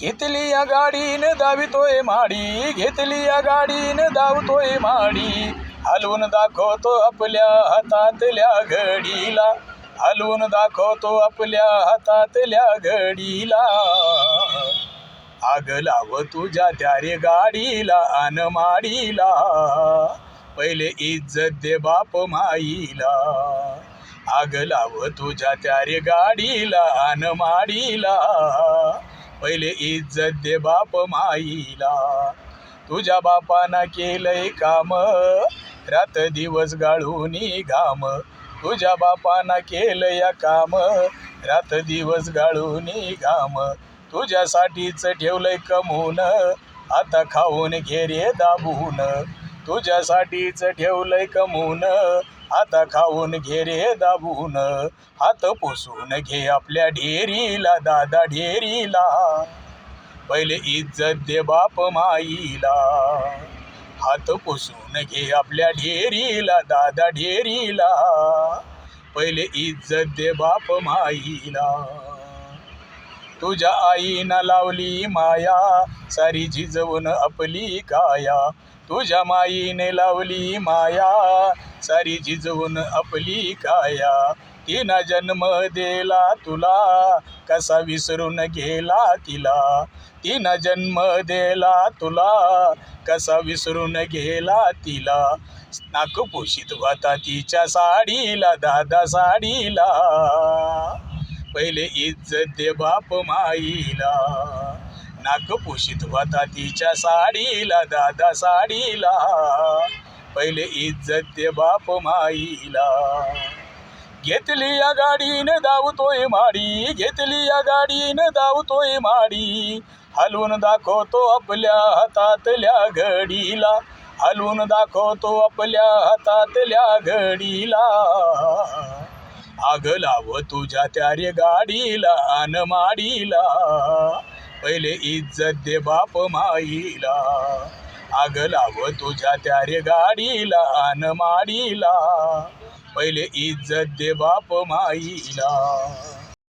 घेतली या गाडीनं दावितोय माडी. घेतली या गाडीनं धावतोय माडी. हलवून दाखवतो आपल्या हातातल्या घडीला. हलवून दाखवतो आपल्या हातातल्या घडीला. आग लाव तुझ्या त्या रे गाडीला अन माडीला. पहिले इज्जत दे बाप माईला. आग लाव तुझ्या त्या रे गाडीला अन माडीला. पहिले इज्जत दे बाप माईला. तुझ्या बापाना केलंय काम. रात दिवस गाळूनी घाम तुझ्या बापाना केलंय काम. रात दिवस गाळूनी घाम तुझ्यासाठीच ठेवलंय कमवून आता खाऊन घे रे दाबून. तुझ्यासाठीच ठेवलंय कमवून आता खाऊन घे रे दाबून. हात पुसून घे आपल्या ढेरीला दादा ढेरीला. पहिले इज्जत दे बाप माईला. हात पुसून घे आपल्या ढेरीला दादा ढेरीला. पहिले इज्जत दे बाप माईला. तुझ्या आईनं लावली माया सारी झिजवून आपली काया. तुझ्या माईने लावली माया सारी झिजवून आपली काया. तिनं जन्म दिला तुला कसा विसरून गेला तिला. तिनं जन्म दिला तुला कसा विसरून गेला तिला. नाक वाता होता तिच्या साडीला दादा साडीला. पहिले इज्जत दे बाप माईला. नाक पुशीत होता तिच्या साडीला दादा साडीला. पहिले इज्जत दे बाप माईला. घेतली या गाडीनं धावतोय माडी घेतली या गाडीनं धावतोय माडी. हलवून दाखवतो आपल्या हातातल्या घडीला. हलवून दाखवतो आपल्या हातातल्या घडीला. आग लाव तुझ्या त्या रे गाडीला आन माडीला. पहिले इज्जत दे बाप माईला. आग लाव तुझ्या त्या रे गाडीला आन माडीला. पहिले इज्जत दे बाप माईला.